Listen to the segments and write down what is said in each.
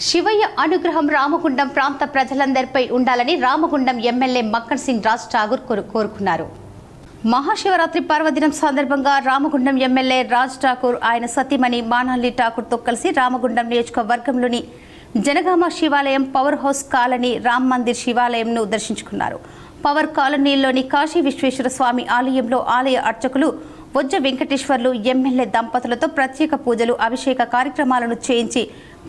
శివయ్య అనుగ్రహం రామగుండం ప్రాంత ప్రజలందరిపై ఉండాలని రామగుండం ఎమ్మెల్యే మక్కన్ సింగ్ రాజ్ ఠాగూర్ కోరు- కోరుకున్నారు. మహాశివరాత్రి పర్వదినం సందర్భంగా రామగుండం ఎమ్మెల్యే రాజ్ ఠాకూర్ ఆయన సతీమణి మానాలి ఠాకూర్తో కలిసి రామగుండం నియోజకవర్గంలోని జనగామ శివాలయం power house colony Ram Mandir శివాలయంను దర్శించుకున్నారు. పవర్ కాలనీలోని కాశీ విశ్వేశ్వర స్వామి ఆలయంలో ఆలయ అర్చకులు వజ్జ వెంకటేశ్వర్లు ఎమ్మెల్యే దంపతులతో ప్రత్యేక పూజలు అభిషేక కార్యక్రమాలను చేయించి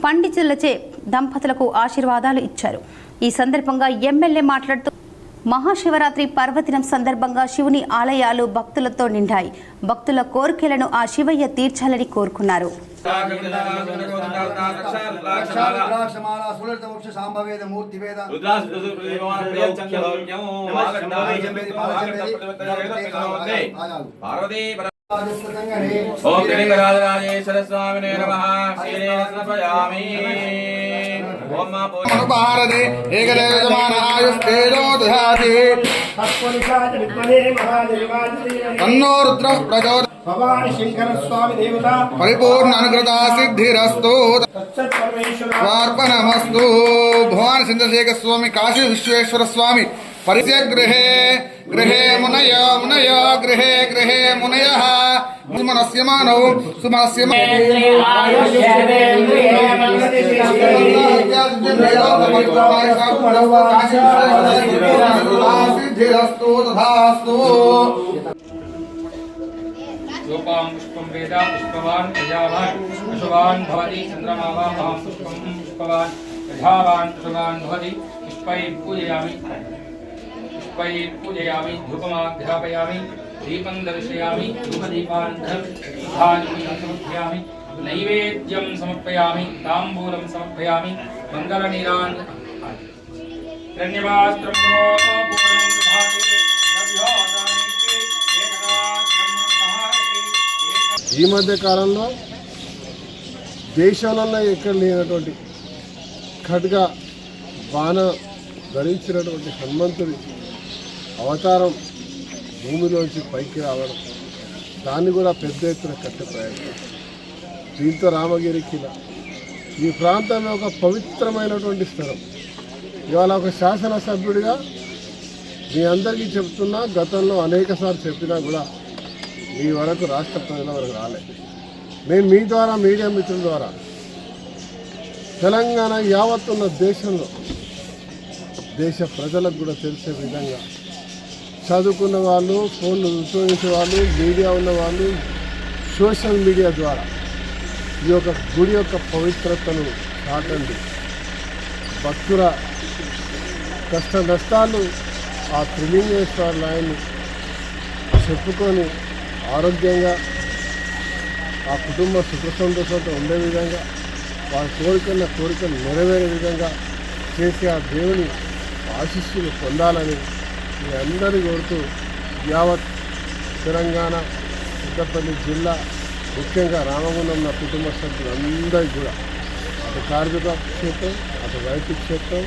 పండితులచే దంపతులకు ఆశీర్వాదాలు ఇచ్చారు ఈ సందర్భంగా ఎమ్మెల్యే మాట్లాడుతూ మహాశివరాత్రి పర్వదినం సందర్భంగా శివుని ఆలయాలు భక్తులతో నిండాయి భక్తుల కోరికలను ఆ శివయ్య తీర్చాలని కోరుకున్నారు పార్వతీ ఓం గిరిరాజరాజేశ్వర స్వామినే నమః. శ్రీరేణ సమర్పయామి ఓం మా పూజ. భారతి ఏకదేవమానాయుస్తేజో దధాతి తన్నో రుద్ర ప్రచోద భవాని శంకర స్వామి దేవత పరిపూర్ణ అనుగ్రత సిద్ధిరస్తు భవాని చంద్రశేఖర స్వామి కాశీ విశ్వేశ్వర స్వామి परस्य गृहे, गृह मुनयो मुनयो, गृहे गृहे मुनयः। सुमनस्य मानौ लोपां पुष्पं वेदा पुष्पवान् प्रजावान् पुष्पवान् भवति चन्द्रमा वा महापुष्पं पुष्पवान् प्रजावान् पुष्पवान् भवति पूजयामि। पुष्पैः पूजयामि धूपमाध्यापयामि दीपं दर्शयामि धूपदीपान् धान्यं समर्पयामि नैवेद्यं समर्पयामि ताम्बूलं समर्पयामि मङ्गलनीरान् धन्यवास्त्रं पूर्णं दधाति नभ्योदानीति एकदा ब्रह्म महारति एक ఈ మధ్య కాలంలో దేశంలో ఎక్కడ లేనటువంటి ఖడ్గ బాణ ధరించినటువంటి హనుమంతుడి అవతారం భూమిలోంచి పైకి రావడం దాన్ని కూడా పెద్ద ఎత్తున కట్టే ప్రయత్నం. దీంతో రామగిరికి ఈ ప్రాంతంలో ఒక పవిత్రమైనటువంటి స్థలం. ఇవాళ ఒక శాసనసభ్యుడిగా మీ అందరికీ చెప్తున్నా గతంలో అనేక సార్లు చెప్పినా కూడా మీ వరకు రాష్ట్ర ప్రజల వరకు రాలేదు నేను మీ ద్వారా మీడియా మిత్రుల ద్వారా తెలంగాణ యావత్తున్న దేశంలో దేశ ప్రజలకు కూడా తెలిసే విధంగా చదువుకున్న వాళ్ళు ఫోన్లు ఉపయోగించే వాళ్ళు మీడియా ఉన్న వాళ్ళు సోషల్ మీడియా ద్వారా ఈ యొక్క గుడి యొక్క పవిత్రతను దాటండి. భక్తుల కష్ట నష్టాలు ఆ త్రిలింగేశ్వర నాయన్ని చెప్పుకొని ఆరోగ్యంగా ఆ కుటుంబ సుఖ సంతోషంతో ఉండే విధంగా వారి కోరికన్న కోరికలు నెరవేరే విధంగా చేసి ఆ దేవుని ఆశీస్సులు పొందాలని మీ అందరి కోరుతూ యావత్ తెలంగాణ పెద్దపల్లి జిల్లా ముఖ్యంగా రామగుండం నా కుటుంబ సభ్యులందరికీ కూడా అటు కార్మిక క్షేత్రం అటు రైతు క్షేత్రం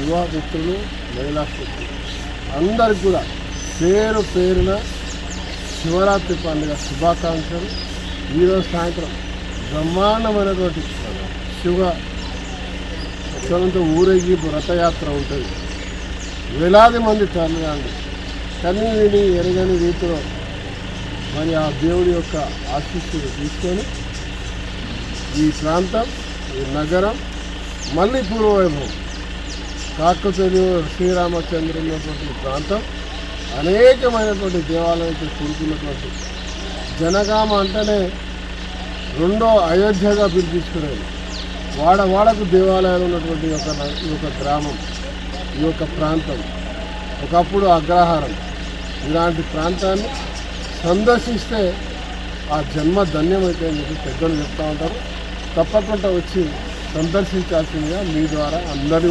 యువ మిత్రులు మహిళా శక్తులు అందరికి కూడా పేరు పేరున శివరాత్రి పండుగ శుభాకాంక్షలు. ఈరోజు సాయంత్రం బ్రహ్మాండమైనటువంటి శివ ఉత్సవంతో ఊరేగింపు రథయాత్ర ఉంటుంది. వేలాది మంది తల్లిదండ్రులు కన్నీ విని ఎరగని రీతిలో మరి ఆ దేవుడి యొక్క ఆశీస్సులు తీసుకొని ఈ ప్రాంతం ఈ నగరం మళ్ళీ పూర్వవైభవం కాకతీయ శ్రీరామచంద్ర ఉన్నటువంటి ప్రాంతం అనేకమైనటువంటి దేవాలయాలతో కూడుకున్నటువంటి జనగామ అంటేనే రెండో అయోధ్యగా పిలిపించుకునేది. వాడ వాడకు దేవాలయాలు ఉన్నటువంటి ఒక ఈ యొక్క గ్రామం. ఈ యొక్క ప్రాంతం. ఒకప్పుడు అగ్రహారం. ఇలాంటి ప్రాంతాన్ని సందర్శిస్తే ఆ జన్మ ధన్యమైతే అని పెద్దలు చెప్తూ ఉంటారు. తప్పకుండా వచ్చి సందర్శించాల్సిందిగా మీ ద్వారా అందరూ